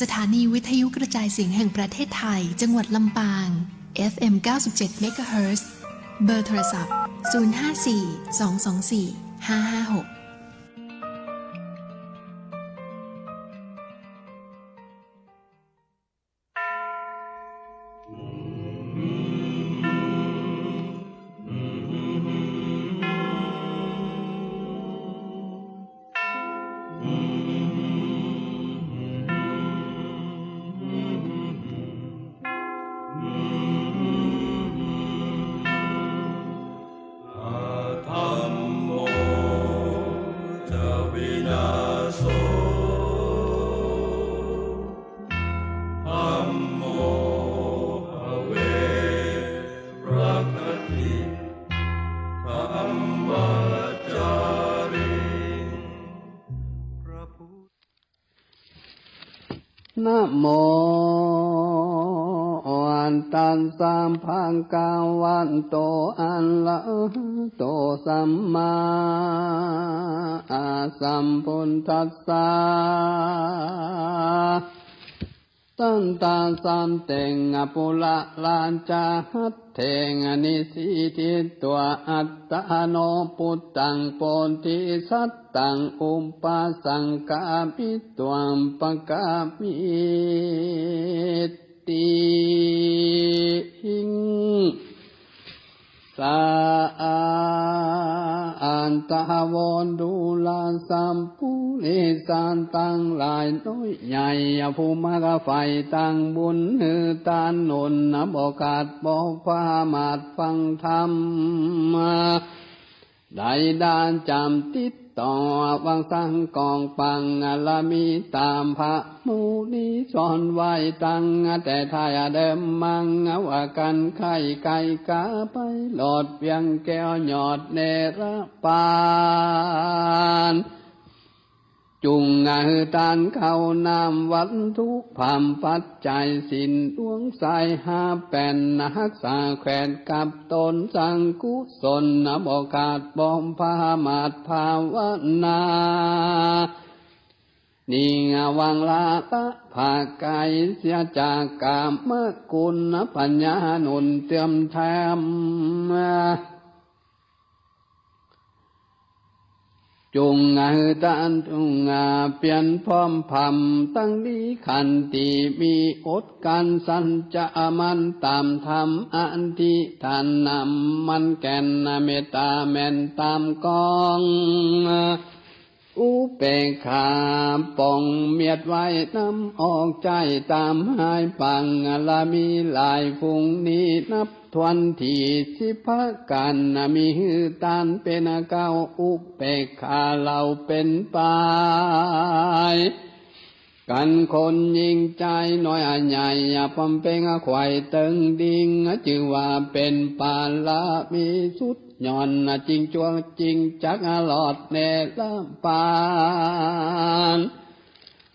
สถานีวิทยุกระจายเสียงแห่งประเทศไทย จังหวัดลำปาง FM 97 MHz เบอร์โทรศัพท์ 054 224 556 ระพุทธนะโมอันตันสามพังกาวันโตอันละโตสัมมา สัมพุทธัสสะตันตาสันเตงอปุละลานจาหัตเทงอนิสิทิตัวอัตตาโนปุตตังโปนทิสัตตังอุปปัสสังกามิตวมปะกามิติ ตาวนดูลาสัมปุริสานตั้งหลายน้อยใหญ่ภูมากไฟตั้งบุญหือตานนนนบอกาศบอกพามาดฟังธรรมได้ดานจำติด ต่อวังสังกองปังอลามีตามพระมูนีสอนไว้ตั้งแต่ทายเดิมมังว่ากันไข่ไก่กาไปหลอดเพียงแก้วหยอดเนรปาน จุงงาตานเข้านามวันทุกพามปัจจัยสินดวงสายหาแป่นนักษาแขวนกับตนสังกุศลนบโอกาสบอมพามาดภาวนานี่งวังลาตะภากายเสียจากกามกุณปัญญาหนุนเตรียมแทม จงอาตันจงอาเปลี่ยนพร้อมพำตั้งนี้ขันติมีอดกันสันจะมันตามธรรมอันที่ท่านนำมันแก่นเมตตาแม่นตามกอง อุเปกขาป่องเมียดไว้น้ำออกใจตามหายปังลามีหลายฟุงนี้นับทวนทีสิพะกันมีหือตานเป็นเก้าอุเปกขาเราเป็นปาย กันคนยิงใจน้อยอันใหญ่อย่าพมเป็งควายเตึงดิงจือว่าเป็นปาลามีสุดย่อนจริงจวงจริงจักหลอดเนลปาน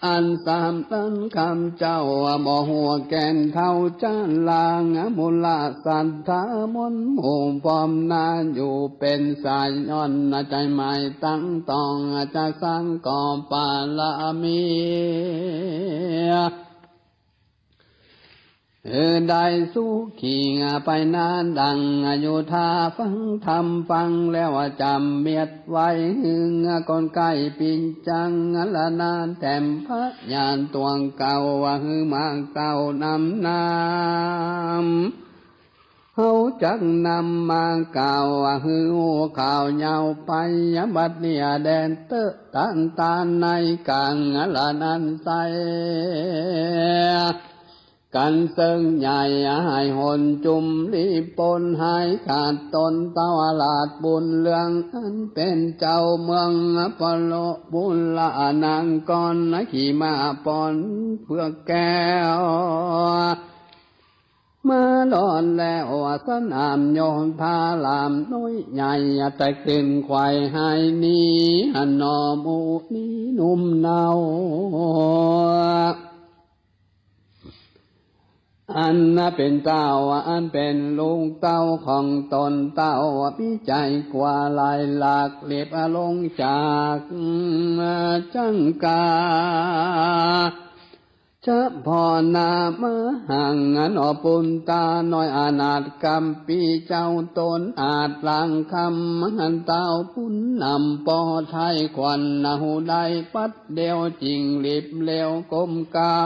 อันสามตันคำเจ้าบ่หัวแกนเท่าจานลางมุลาสันธามนหมู่พอมนานอยู่เป็นสายย้อนใจหม่ตั้งตองจะสร้างก่อปาลามี เออได้สู้ขี่งาไปนานดังอายุทาฟังทำฟังแล้วจำเมียดไว้หึงก่อนใกล้ปิงจังละนานแต้มพระยานตวงเก่าว่าหือมาเก่านำนำเฮาจักนำมาเก่าว่าฮือข่าวเหยาวไปยบัดเนี่ยแดนเตอตันตานในกลางละนันใส กันเซิงใหญ่หายหนจุมรีปนหายขาดตนตาวลาดบุญเรืองอันเป็นเจ้าเมืองอปโลบุญละนางกอนขี่มาปอนเพื่อแก้วมาดอนแล้วสนามโยนพาลามน้อยใหญ่แต่กลิ่นควายหายนี้หันนอมูนี้นุ่มเนา อันนะเป็นเต้าอันเป็นลุงเต้าของตนเต้าพิจัยกว่าลายหลากเล็บลงจากจังกาชะพอนามหังอันอปุนตาน้อยอานาตกำปีเจ้าตนอาจลังคำมหันเต้าปุนนำปอไทยควันนาหูได้ปัดเดียวจริงลิบเลวกมเก่า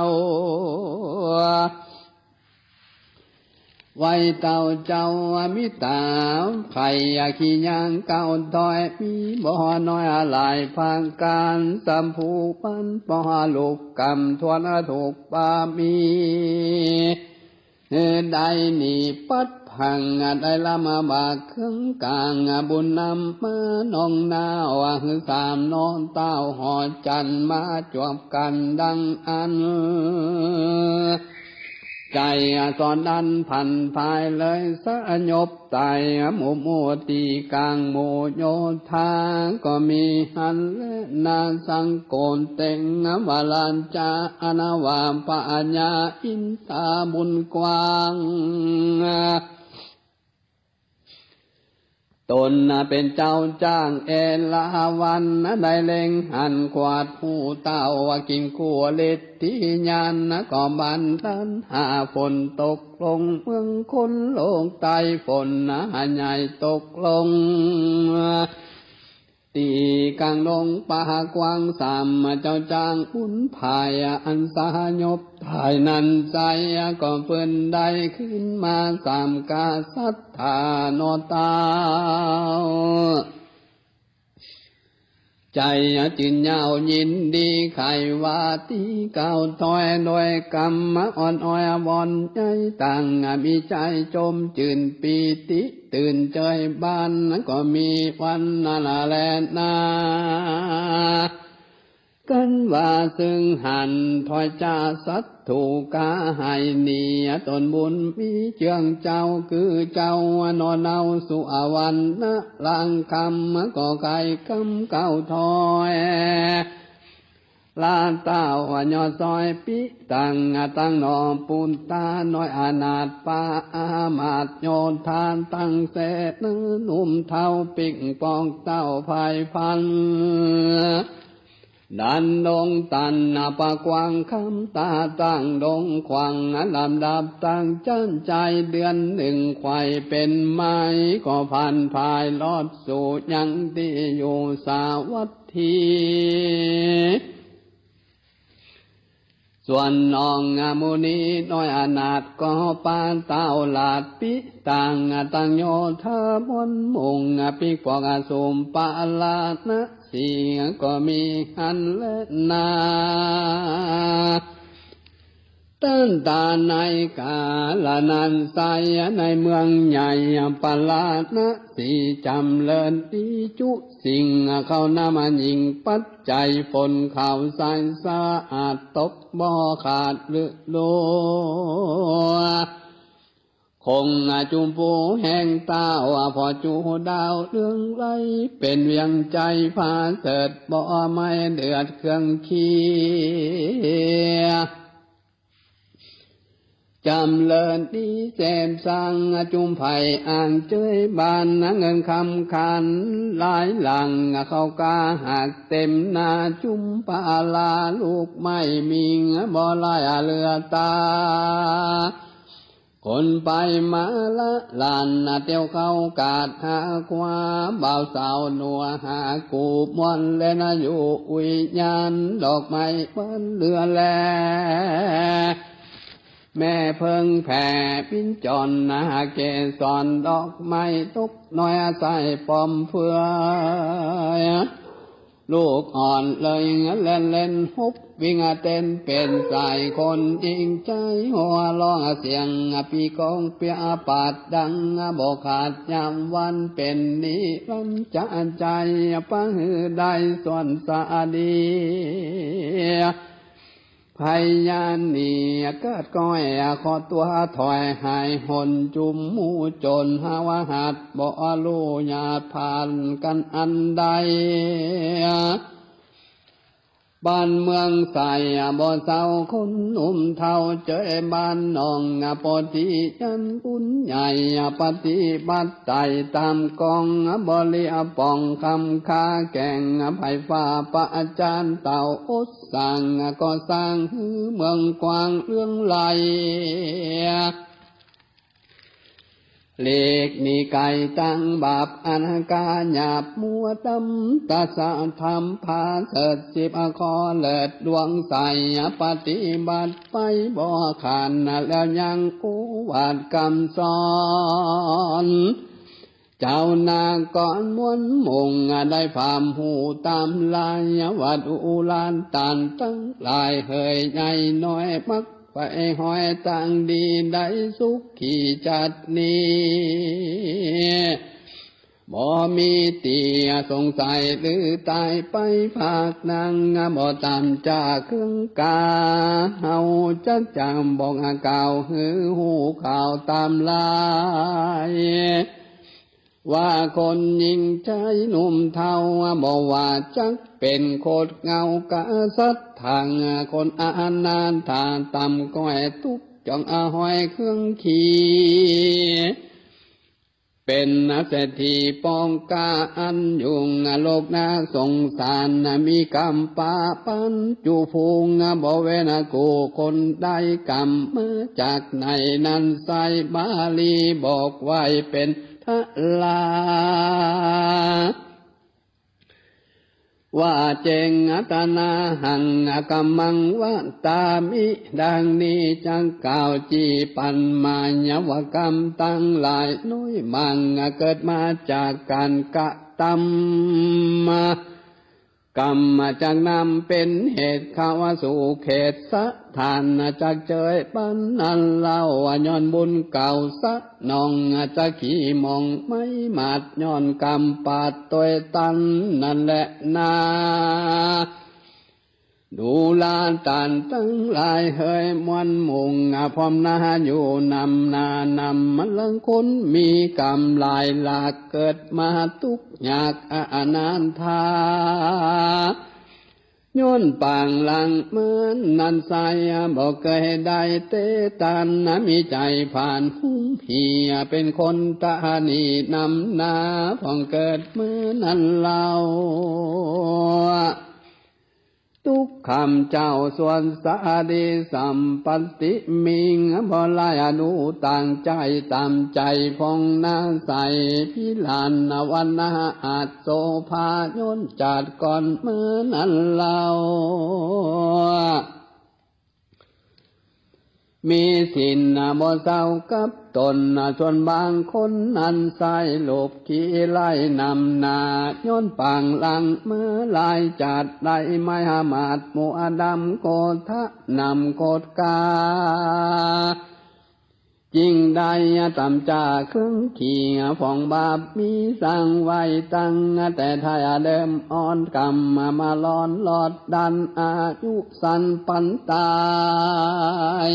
ไว้เต่าเจ้ามิตาไข่ยาขี้ยางเก่าถอยมีบ่อน้อยอะไรพังการสัมผูปันปอลูกกำทวนถูกปามีได้หนีปัดพังได้ละมาบากเครื่องกลางบุญนำมานองนาวสามนอนเต้าหอจันมาจวบกันดังอัน ใจสอนดันพันภายเลยสะยบไตหมู่หมูตีกลางโมโยธาก็มีหันและนาสังโกนเต็งวาลันจาอนาวามปัญญาอินตาบุญกว้าง ตนน่ะเป็นเจ้าจ้างเอลาวันนะได้เล็งหันขวาดผู้เต้าว่ากินขัวเล็ดที่ยานนะก็บันทันหาฝนตกลงเมืองคนโลงใต้ฝนนะใหญ่ตกลง ตีกลางลงป่ากวางสามเจ้าจางอุ่นภายอันสายบภายนันใจก็เพิ่นได้ขึ้นมาสามกาสัทธานอตา ใจจินยาวยินดีไขว่าตีเก่าถอยโดยกรรมอ่อนอ้อยวอนใจตั้งมีใจจมจืนปีติ ตื่นใจบ้านก็มีวันนาลาแลนา กันว่าซึ่งหันถอยจาสัตถูกาให้เนียตนบุญมีเจืองเจ้าคือเจ้านอนเอาสุอวันนะลังคำก็ไก่คำเก้าถอยลาเต้าวันยอซอยปิตังตั้งนอปุนตาน้อยอานาตปาอามาตโยนทานตั้งเสนนุ่มเท่าปิ่งปองเต้าภายพัน ดันดงตันนาปากวางคำตาตั้งดงควางอันลำดับตั้งจันใจเดือนหนึ่งควายเป็นไม้ก็พันภายลอดสู่ยังที่อยู่สาวัตถี ส่วนน้องอามุนีน้อยอนาถก็ปานเต้าลาดปิตังตังโยธามนมุงปิกปอกอาสุมปาลานะสีก็มีหันและนา ตั้นตาในกาลนันไซในเมืองใหญ่ปลาดนะสีจำเลินดีจุสิ่งเข้านามันยิงปัจจัยฝนข่าวใสสะอาดตกบ่อขาดหรือโลคงจุมปูแห่งตาว่าพอจูดาวเรื่องไรเป็นเวียงใจพาเสดบ่อไม่เดือดเครื่องเคีย จำเลินดีแจมสร้างจุมไผ่อ่างเจยบานเงินคำคันหลายหลังเข้ากาหักเต็มนาจุมปาลาลูกไม่มีบ่ลายเรือตา คนไปมาละลานเตียวเข้ากาดหาความบ่าวสาวหนัวหากูมวนเละนอยู่อุยญาณดอกไม้เปิ้นเรือแล แม่เพิ่งแผ่ปิ้นจอนนาเกสอนดอกไม้ตกน้อยใส่ปอมเฟื่อยลูกอ่อนเลยเล่นเล่นฮุบวิ่งเต้นเป็นสายคนจริงใจหัวร้องเสียงปีกองเปียปาดดังบอกขาดยามวันเป็นนิรันดร์จะใจปังหือได้ส่วนสาดี พยานนี่เกิดก้อยขอตัวถอยหายหนจุมมูจนหาวหัดบ่ลูญาผ่านกันอันใด บ้านเมืองใส่บ่เศร้าคนหนุ่มเท่าเจอบ้านน้องปอดียันบุญใหญ่ปฏิบัติใจตามกองบริอปองคำคาแก่งไผ่ฟ้าปะอาจารย์เต่าอุดสั่งก็สร้างเมืองกว้างเรื่องไหล เลกมีไก่ตั้งบาปอนาคาหยาบมัวตำตาสะธรรมพาเสดสิบอคอเลิดดวงใสปฏิบัติไปบ่ขานแล้วยังอุวาดกรรมสอนเจ้านาก่อนมวนมงได้พามหูตามลายวัดอุลานตานตั้งลายเฮยใหญ่น้อยมัก ไปหอยตังดีได้สุขขี่จัดนี้บ่มีเตียสงสัยหรือตายไปภาคนางบ่ตามจากเครื่องกาเฮาจักจำบอกอาเก่าหือหูข่าวตามลาย ว่าคนยิงใจหนุ่มเทาบอกว่าจักเป็นโคตรเงากะสัดทางคนอานานทาต่ำก้อยทุกจองอาหอยเครื่องขี่เป็นนักเศรษฐีปองกาอันยุงโลกนาสงสารมีกรรมปาปันจูฟูงบเวนกูคนได้กรรมมาจากไหนนั้นใส่บาลีบอกไว้เป็น ทะลาว่าเจงอัตนาหังอกำมังวะตามิ ดังนี้จังกล่าวจีปันมายาวกรรมตั้งหลายน้อยมังเกิดมาจากการกะตำมากรรมมาจากนำเป็นเหตุข้าสู่เขตสะ ทานจากเจยปันนันเล่าว่าย้อนบุญเก่าสะนองจะขี่มองไม่มาดย้อนกรรมปาดตัวตันนั่นแหละนาดูลานตานตั้งลายเฮยมวนมุงพร้อมนาอยู่นำนานำมันลังคนมีกรรมลายหลากเกิดมาทุกอยากอานานทา ย้อนปางหลังเหมือนนันใสบอกเคยได้เตตันนะมีใจผ่านหุ้มเพียเป็นคนตานีนำนาพองเกิดเมื่อนั้นเล่า ทุกคำเจ้าส่วนสาดีสัมปติมิงบลายอนุต่างใจตามใจพองนาใสพิลานวันนาอาจโซภายนจัดก่อนเมื่อนั้นเรา มีสินนะบ่เศร้ากับตนนะส่วนบางคนนั้นใส่หลบขี้ไล่นำนาย้อนปางหลังเมื่อลายจัดได้ไม่หามาดหมูอดำโกทะนำโกดกาจิงได้ตำจ่าเครื่องขี่ฟองบาปมีสั่งไว้ตั้งแต่ทายเดิมอ่อนกรรมมามาลอนหลอดดันอายุสันปันตาย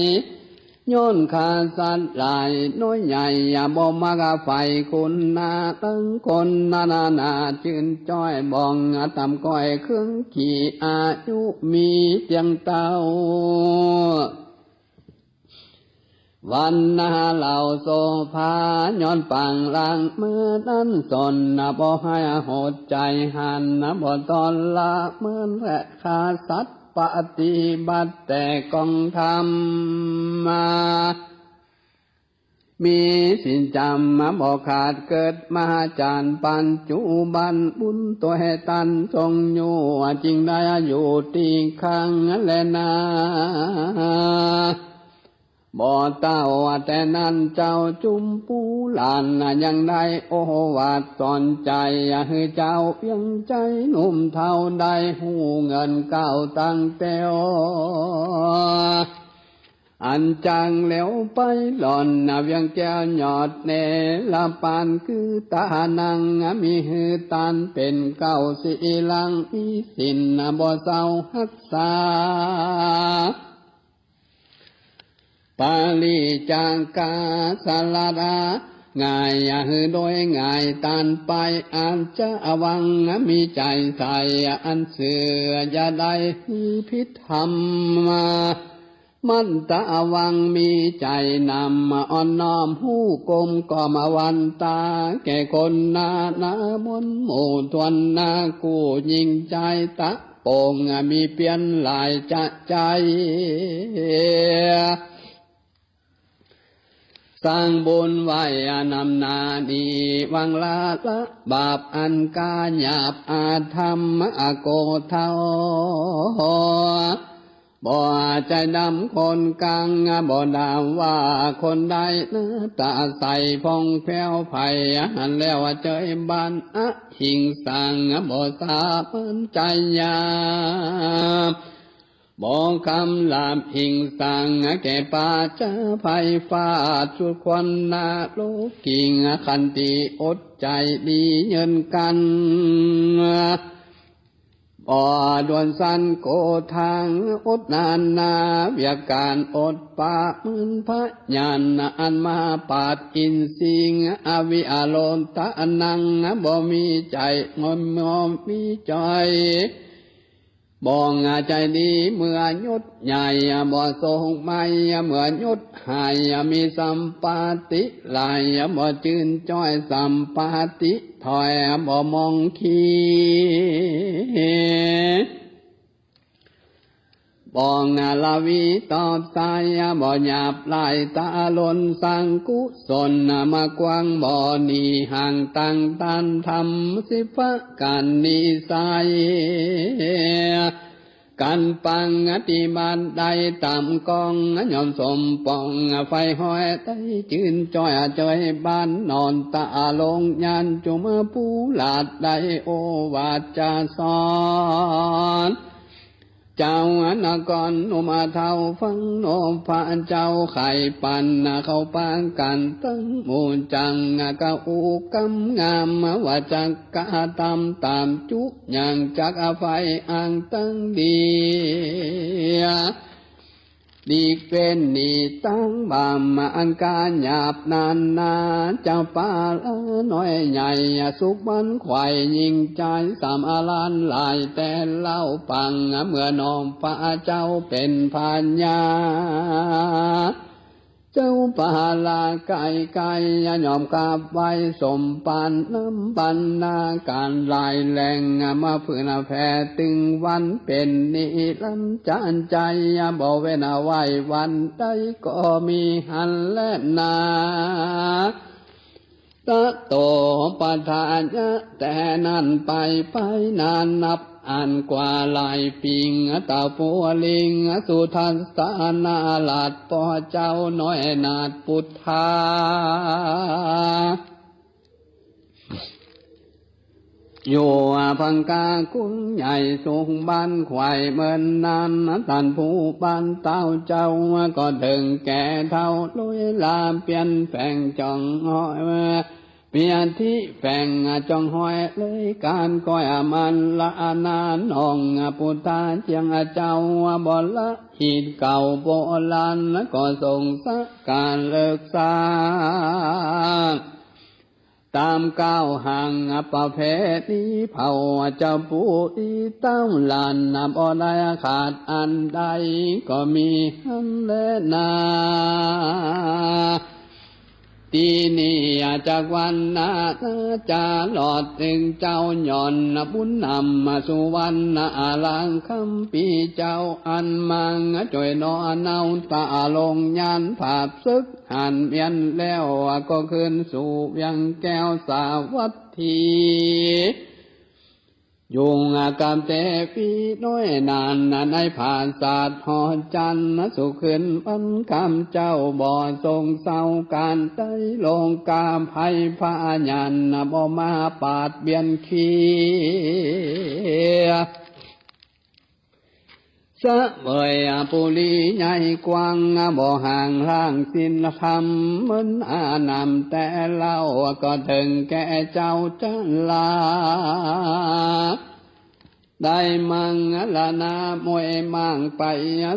โยนขาสัตว์หลายน้อยใหญ่อย่าบ่มากะไฟคุณนาตั้งคนนานานาจืนจ้อยบองอาตำก้อยเครื่องขี่อายุมีเตียงเต้าวันนาเหล่าโซภาย้อนปังลางเมื่อนั้นสนนะบ่ให้โหดใจหันนะบ่ตอนละเมื่อแระคาสัตว ปฏิบัติแต่กองธรรมมามีสินจำมาบอกขาดเกิดมาจานปันจุบันบุญตัวให้ตันทรงอยู่จริงได้อยู่ตีข้างและนา บ่เต้าแต่นั้นเจ้าจุมปูหลานน่ะยังได้โอวาดสอนใจให้เจ้าเพียงใจหนุ่มเท่าได้หูเงินเก่าตั้งเต้วอันจังแล้วไปหล่อนนะเวียงแก้วหยอดเนละปานคือตานังมีหือตานเป็นเก้าสีลังมีสินนะบ่เศร้าหักษา ปาลีจังกาสลาดาง่ายหือโดยง่ายตานไปอาจจะวังมีใจใส่อันเสืออย่าได้พิธรรมมา มันตะวังมีใจนำมาอ่อนน้อมหูกลมก็มาวันตา แก่คนนานามนหมู่ทวนนากูยิงใจตะโปงมีเปลี่ยนหลายจะใจ สร้างบุญไว้นำนาดีวังลาละบาปอันกาหยาบอาธรรมอโกเทาบ่ใจดำคนกลางบ่ดามว่าคนใดนะตาใสพองแผ้วไผ่หันแล้วเจยบานอะหิงสังบ่สามันใจยา บอกคำลาบหิงสังแก่ป่าจะไฟฟ้าชุดควันนาโลกกิ่งขันติอดใจดีเยินกันบ่ดวนสันโกทางอดนานนาเวียการอดปามืนพระญาณอันมาปาดอินสิงอวิอาโลนตะนังบ่มีใจงอมงอมมีใจ บองใจดีเมื่อยุดใหญ่บ่ทรงไม่เมื่อยุดหายมีสัมปาติลายบ่จืนจ้อยสัมปาติถอยบ่มองขี บองลาวีตอบสายบ่หยาบลายตาลนสังกุศลมากวางบ่อนีห่างตั้งตันทำสิฟะกันนิสัยกันปังอติบานใดตามกองยอมสมปองไฟห้อยไตจืนจอยจอยบ้านนอนตาลงยันจุมปูลาดใดโอวาจาสอน จ้าอนกรนมาเท่าฟังโนพระเจ้าไข่ปันนาเขาปางกันตั้งมูลจังกะอูกำงามว่าจักกะตามตามจุอย่างจักอไฟอ่างตั้งดี ดีเป็นนีตั้งบามมาอันการหยาบนานนาเจ้าป่าละน้อยใหญ่สุขมันไข่ยิงใจสามอาลานลายแต่เล่าปังเมื่อนองพระเจ้าเป็นพันยา จ้าปาลาไก่ไก่ยอมกาบไว้สมปานน้ำปันนาการลายแรงมาฝืนแผ่ตึงวันเป็นนิรันจานใจบ่เว้นไว้วันใดก็มีหันและนาตะโตปะทานยะแต่นั้นไปไปนานนับ อันกว่าลายปิงตาปัวลิงสุทันสานาลาดปอเจ้าน้อยนาดพุทธาอยู่พังกาคุ้งใหญ่สูงบ้านควายเมินนานตันผู้บ้านเต้าเจ้าก็ถึงแก่เท่าลุยลาเปลี่ยนแฝงจองห้อย เปียที่แฝงจองห้อยเลยการก้อยมันละนานองปุตตาเจียงเจ้าบอละหิดเก่าโบราณก็ส่งสักการเลิกสร้างตามก้าวห่างประเพณีเผาเจ้าปูอีเต้าลานนับอดายขาดอันใดก็มีหันแลนา ทีนี้จากวันนาจะหลอดถึงเจ้าหย่อนบุญนำมาสู่วันนาลังคำปีเจ้าอันมังจ่อยนอเนาตาลงยานผาบซึกหันเมียนแล้วก็ขึ้นสู่ยังแก้วสาวัตถี ยุงอากามเตปีน้อยนานในผ่านศาสตร์หอจันทร์สุขึ้นปันคำเจ้าบ่อทรงเศร้าการได้ลงกามภัยพายันบ่มาปาดเบียนขี สะเบยปุลีใหญ่กว้างบ่ห่างล่างสินธรรมมันอานำแต่เล่าก็ถึงแก่เจ้าจันลา ได้มังลานามวยมังไป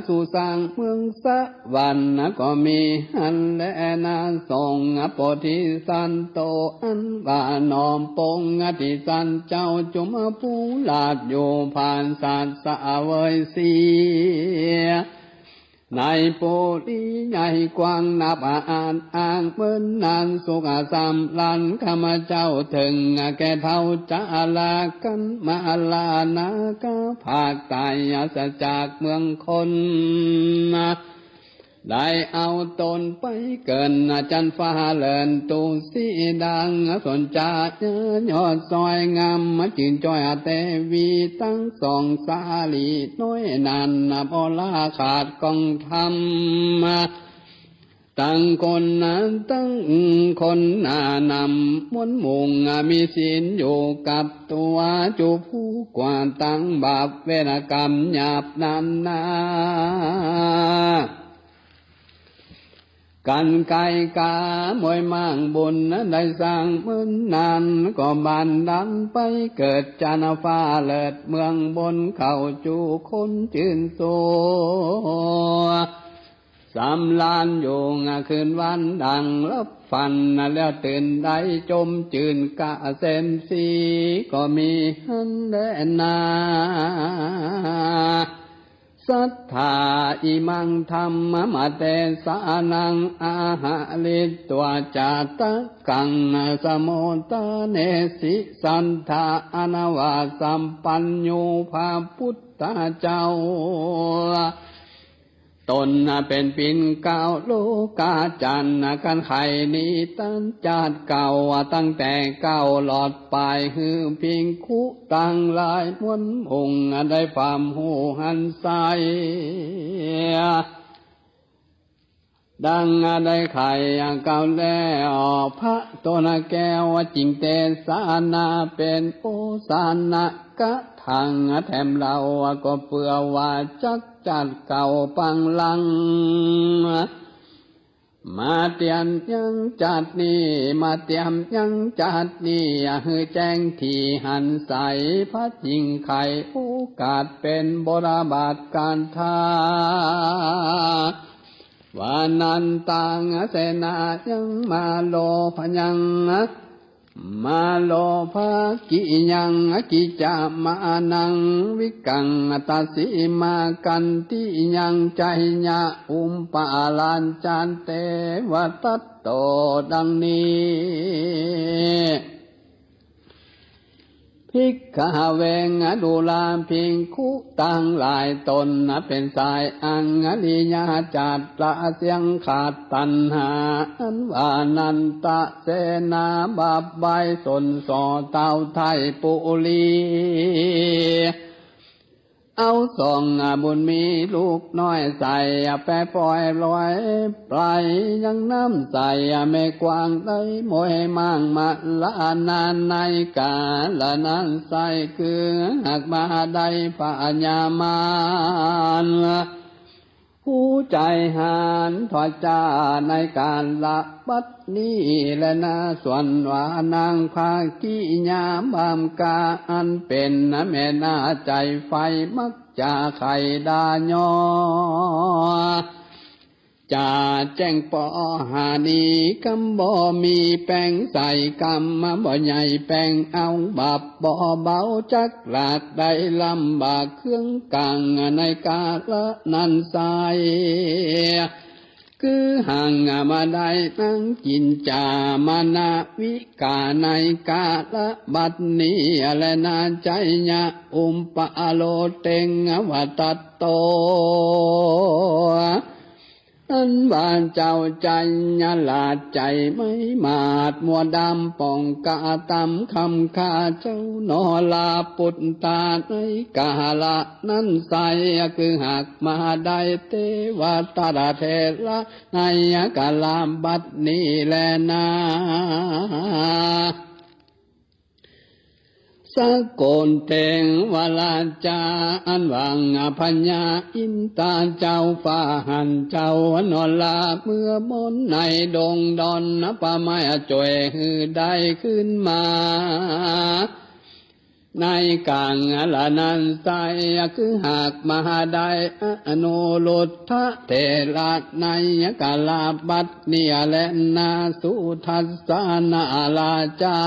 สู่สร้างเมืองสะวันก็มีอันและนาส่งปธิสันโตอันว่านอมปงอธิสันเจ้าจุมภูลาดอยู่ผ่านศาสสะเวยเสีย ในโพธิใหญ่กว้างนับอ่านอ่างเมื่นนานสุขสามลันข้ามาเจ้าถึงแก่เท่าจะลากันมาลานากาภาคตายสจากเมืองคนนะ ได้เอาตนไปเกินอาจันฟ้าเลินตูสีดังสนจายอดซอยงามมาจินจอยเตวีตั้งสองสาลีน้อยนานบอลาขาดกองทำตั้งคนนั้นตั้งคนนานำมวนมุงมีศีลอยู่กับตัวจูผู้กว่าตั้งบาปเวรกรรมหยาบนานนา กันไกกามวยมั่งบุญได้สร้างเมือนนานก็บันดันไปเกิดจานฟ้าเลิดเมืองบนเข้าจูคนจืนโซสำลานอยู่งคืนวันดังรับฟันแล้วตื่นได้จมจืนกะเซนสีก็มีหันและนา สัทธาอิมังธรรมมาเตสานังอาหาลิตัวจาตะกังสมุตเนสิสันธาอนาวาสัมปัญโยภาพุทธเจ้า ตนนเป็นปินเก่าโลกาจันนะกันไขนี้ตั้งจาดเก่าตั้งแต่เก่าหลอดปลายหือเพิงคุตั้งลายมวนองได้ความหูหันใส ดังอะได้ไข่เก่าแล้วพระตนแก้วจริงเตสานาเป็นโอสานะกะทางแถมเราก็เปื่อว่าจักจัดเก่าปังลัง มาเตียนยังจัดนี่มาเตรียมยังจัดนี่ฮือแจ้งที่หันใสพระจริงไข่โอกาสเป็นบราบาทการทา วานันตังเสนายังมาโลพยังมาโลภกิยังกิจามานังวิกังตัสิมากันติยังใจญะอุมปาลันจันเตวตัตโตดังนี้ พิกขาเวงอดูลาพิงคุตังหลายตนนะเป็นสายอังอริยาจัดละเสียงขาดตันหาอันวานันตะเสนาบาบใบสนสอเต้าไทยปุรี เอาส่องบุญมีลูกน้อยใส่แปะปล่อยลอยปลายยังน้ำใส่ไม่กว้างได้มวยมั่งมาละนานในกาละนั้นใส่คือหากมาได้ปัญญามาน ผู้ใจหานถอยจาในการละบัดนี้และนาส่วนวานางภากีญาบามกาอันเป็นนะแม่นาใจไฟมักจะไข่ดายอ จะแจ้งปอหานีกำบ่มีแป้งใส่กำมาบ่ใหญ่แป้งเอาบับบ่เบาจักหลาดได้ลำบากเครื่องกลางในกาละนันใสคือห่างมาได้นั่งกินจามานาวิกาในกาละบัดนี้และนาใจญะอุมปะโลเตงวัตตโต อันบานเจ้าใจญาลาดใจไม่มาดมัวดำป่องกาตำคำคาเจ้านอลาปุตตาในกาละนั้นใสคือหากมาได้เทวตาราเทระในกาลามบัดนี้แลนา สะโกนเตงวลาจาอันวังพัญญาอินตาเจ้าฟ้าหันเจ้านอลาเมื่อมนในดงดอนนปะไม้จ่วยฮือได้ขึ้นมา ในกลางละนันไสคือหากมหาได้อนุลุทธะเทระในกาลาบัตเนียและนาสุทัสสานาลาจา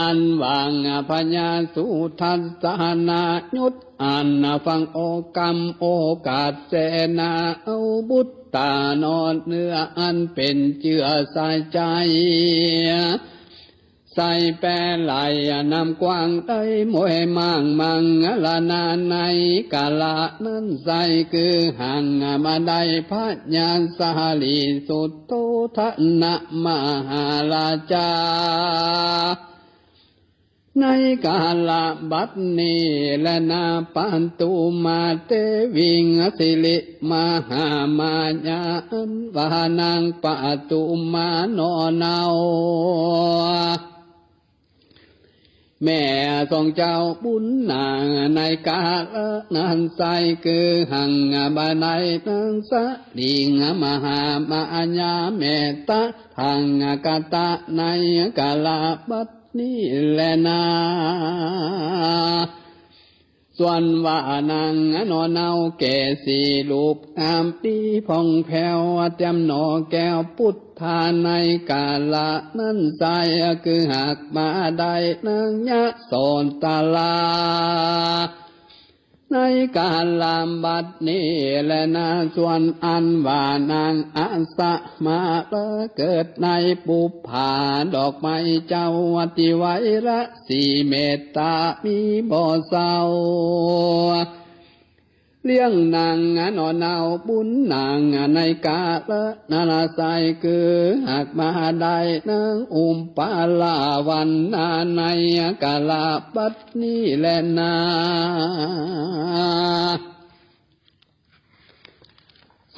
อันวางพญาสุทัสสานายุตอันฟังโอกรรมโอกาสเสนาเอาบุตตานอนเนื้ออันเป็นเจือสายใจ ใส่แปรไหลนำกว้างได้มวยมั่งมังละนานในกาละนั้นใส่คือห่างมาได้พระญาณสาลีสุดโตทนะมหาราชา ในกาลบัดนี้และนาปันตุมาเตวิงสิลิมหามายาอันวานังปะตุมานอนเอาแม่ทรงเจ้าบุญ นี่แหละนาส่วนว่านางนอนเนาแก่สีลูกตามปีพองแผ่วเต็มหนอแก้วพุทธาในกาละนั้นใจคือหากมาได้นางยะสอนตาลา ในการลามบัดนี้และนาส่วนอันว่านางอาสะมาเอเกิดในปุพผาดอกไม้เจ้าวัติไวระสีเมตตามีบ่อเศร้า เลี้ยงนางนอนเอาบุญนางในกาละนาลาใสคือหากมาได้นางอุมปาลาวันนาในกาลาปัตนี้แลนา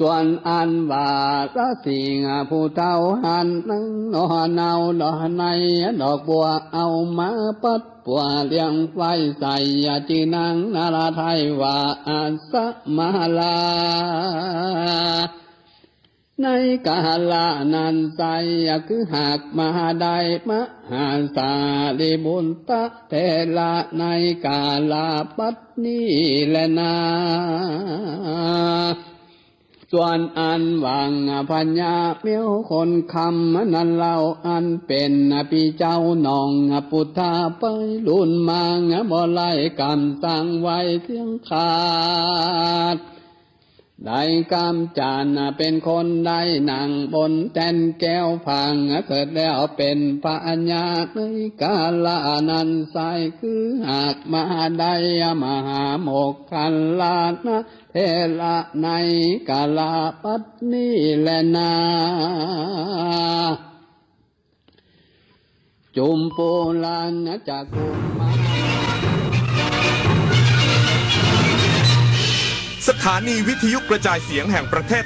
ส่วนอันว่าละสิงผู้เท่าหันนังนอนเอาดอกในดอกบัวเอามาปัดปัวเลี้ยงไว้ใส่จีนางนาราไทยว่าอาสมาลา ในกาลานันใสคือหากมาได้มหาสาลิบุญตะเทละในกาลาปัดนี้แลนา ส่วนอันวังพัญญาเมียวคนคำนั้นเล่าอันเป็นปีเจ้าน้องปุถาไปลุนมางบ่ไล่กำตั้งไว้เที่ยงขาด ได้กำจานเป็นคนได้นั่งบนแทนแก้วพังเกิดแล้วเป็นปัญญาในกาลานันใสคือหากมาได้มหาโมกขันลานะเทละในกาลาปัตนีแลนาจุมปูลานจากกุมมา สถานีวิทยุกระจายเสียงแห่งประเทศ